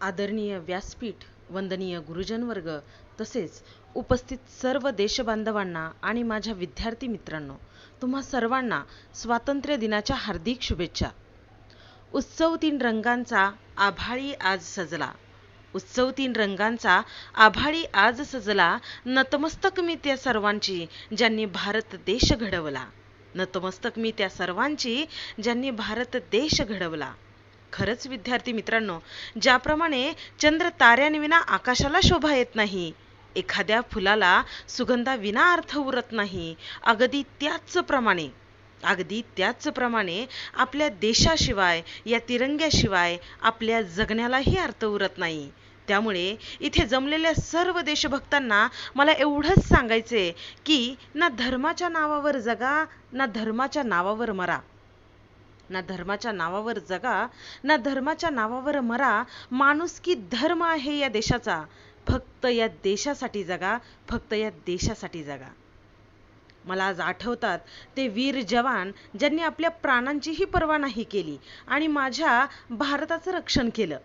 आदरणीय व्यासपीठ वंदनीय गुरुजनवर्ग तसेच उपस्थित सर्व देशबांधवांना आणि माझ्या विद्यार्थी मित्रांनो तुम्हा सर्वांना स्वातंत्र्य दिनाच्या हार्दिक शुभेच्छा. उत्सव तीन रंगांचा आभाळी आज सजला. उत्सव तीन रंगांचा आभाळी आज सजला नतमस्तक मी त्या सर्वांची ज्यांनी भारत देश घडवला. नतमस्तक मी त्या सर्वांची ज्यांनी भारत देश घडवला. खरंच विद्यार्थी मित्रांनो ज्याप्रमाणे चंद्र ताऱ्यांविना आकाशाला शोभा येत नाही एखाद्या फुलाला सुगंधाविना अर्थ उरत नाही अगदी त्याचप्रमाणे अगदी त्याचप्रमाणे आपल्या देशाशिवाय या तिरंग्याशिवाय आपल्या जगण्यालाही अर्थ उरत नाही. त्यामुळे इथे जमलेल्या सर्व देशभक्तांना मला एवढंच सांगायचे की ना धर्माच्या नावावर जगा ना धर्माच्या नावावर मरा. ना धर्माच्या नावावर जगा ना धर्माच्या नावावर मरा. माणुसकी धर्म आहे या देशाचा. फक्त या देशासाठी जगा फक्त या देशासाठी जगा. मला आज आठवतात ते वीर जवान ज्यांनी आपल्या प्राणांचीही पर्वा नाही केली आणि माझ्या भारताचं रक्षण केलं.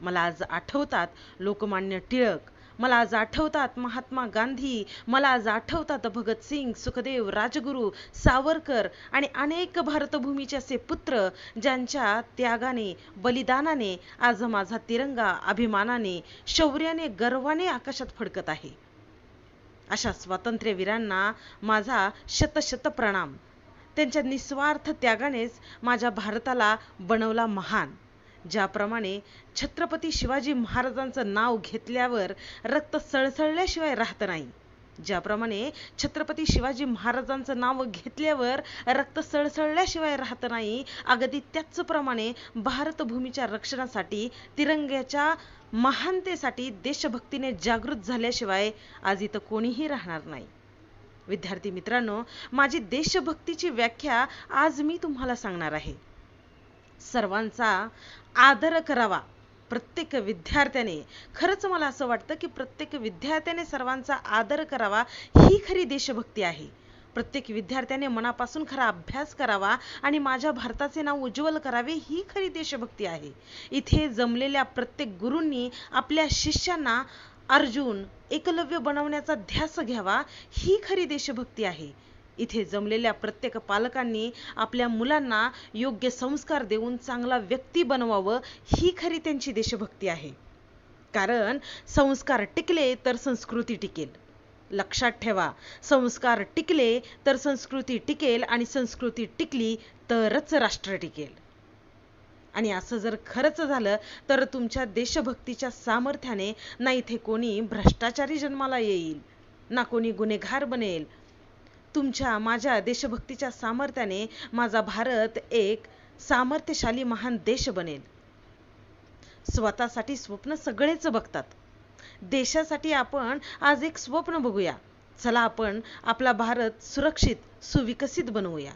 मला आज आठवतात लोकमान्य टिळक मला आज आठवतात महात्मा गांधी मला आज आठवतात भगतसिंग सुखदेव राजगुरू सावरकर आणि अनेक भारतभूमीचे असे पुत्र ज्यांच्या त्यागाने बलिदानाने आज माझा तिरंगा अभिमानाने शौर्याने गर्वाने आकाशात फडकत आहे. अशा स्वातंत्र्यवीरांना माझा शतशत प्रणाम. त्यांच्या निस्वार्थ त्यागानेच माझ्या भारताला बनवला महान. ज्याप्रमाणे छत्रपती शिवाजी महाराजांचं नाव घेतल्यावर रक्त सळसळल्याशिवाय राहत नाही. ज्याप्रमाणे छत्रपती शिवाजी महाराजांचं नाव घेतल्यावर रक्त सळसळल्याशिवाय राहत नाही अगदी त्याचप्रमाणे भारतभूमीच्या रक्षणासाठी तिरंग्याच्या महानतेसाठी देशभक्तीने जागृत झाल्याशिवाय आज इथं कोणीही राहणार नाही. विद्यार्थी मित्रांनो माझी देशभक्तीची व्याख्या आज मी तुम्हाला सांगणार आहे. सर्वांचा आदर करावा. प्रत्येक विद्यार्थ्याने खरंच मला असं वाटतं की प्रत्येक विद्यार्थ्याने सर्वांचा आदर करावा ही खरी देशभक्ती आहे. प्रत्येक विद्यार्थ्याने मनापासून खरा अभ्यास करावा आणि माझ्या भारताचे नाव उज्ज्वल करावे ही खरी देशभक्ती आहे. इथे जमलेल्या प्रत्येक गुरूंनी आपल्या शिष्यांना अर्जुन एकलव्य बनवण्याचा ध्यास घ्यावा ही खरी देशभक्ती आहे. इथे जमलेल्या प्रत्येक पालकांनी आपल्या मुलांना योग्य संस्कार देऊन चांगला व्यक्ती बनवावं ही खरी त्यांची देशभक्ती आहे. कारण संस्कार टिकले तर संस्कृती टिकेल. लक्षात ठेवा संस्कार टिकले तर संस्कृती टिकेल आणि संस्कृती टिकली तरच राष्ट्र टिकेल. आणि असं जर खरंच झालं तर तुमच्या देशभक्तीच्या सामर्थ्याने ना इथे कोणी भ्रष्टाचारी जन्माला येईल ना कोणी गुन्हेगार बनेल तुमच्या माझ्या देशभक्तीच्या सामर्थ्याने माझा भारत एक सामर्थ्यशाली महान देश बनेल. स्वतःसाठी स्वप्न सगळेच बघतात. देशासाठी आपण आज एक स्वप्न बघूया. चला आपण आपला भारत सुरक्षित सुविकसित बनवूया.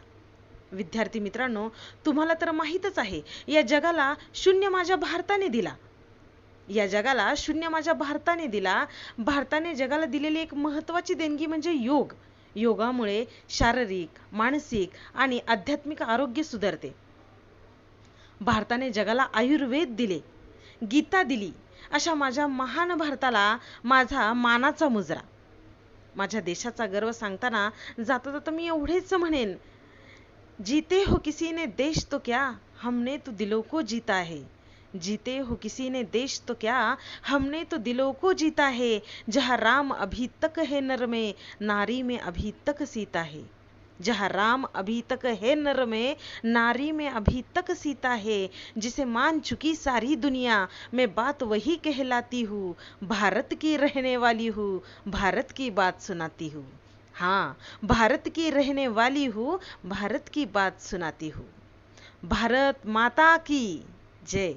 विद्यार्थी मित्रांनो तुम्हाला तर माहीतच आहे या जगाला शून्य माझ्या भारताने दिला. या जगाला शून्य माझ्या भारताने दिला. भारताने जगाला दिलेली एक महत्वाची देणगी म्हणजे योग. योगामुळे शारीरिक मानसिक आणि आध्यात्मिक आरोग्य सुधारते. भारताने जगाला आयुर्वेद दिले गीता दिली अशा माझ्या महान भारताला माझा मानाचा मुजरा. माझ्या देशाचा गर्व सांगताना जाता जाता मी एवढेच म्हणेन जीते हो किसीने देश तो क्या हमने तो दिलो को जीता है. जीते हो किसी ने देश तो क्या? हमने तो दिलों को जीता है, जहाँ राम अभी तक है नर में, नारी में अभी तक सीता है। जहाँ राम अभी तक है नर में, नारी में अभी तक सीता है। जिसे मान चुकी सारी दुनिया, मैं बात वही कहलाती हूँ, भारत की रहने वाली हूँ, भारत की बात सुनाती हूँ। हाँ भारत की रहने वाली हूँ, भारत की बात सुनाती हूँ। भारत माता की, जय।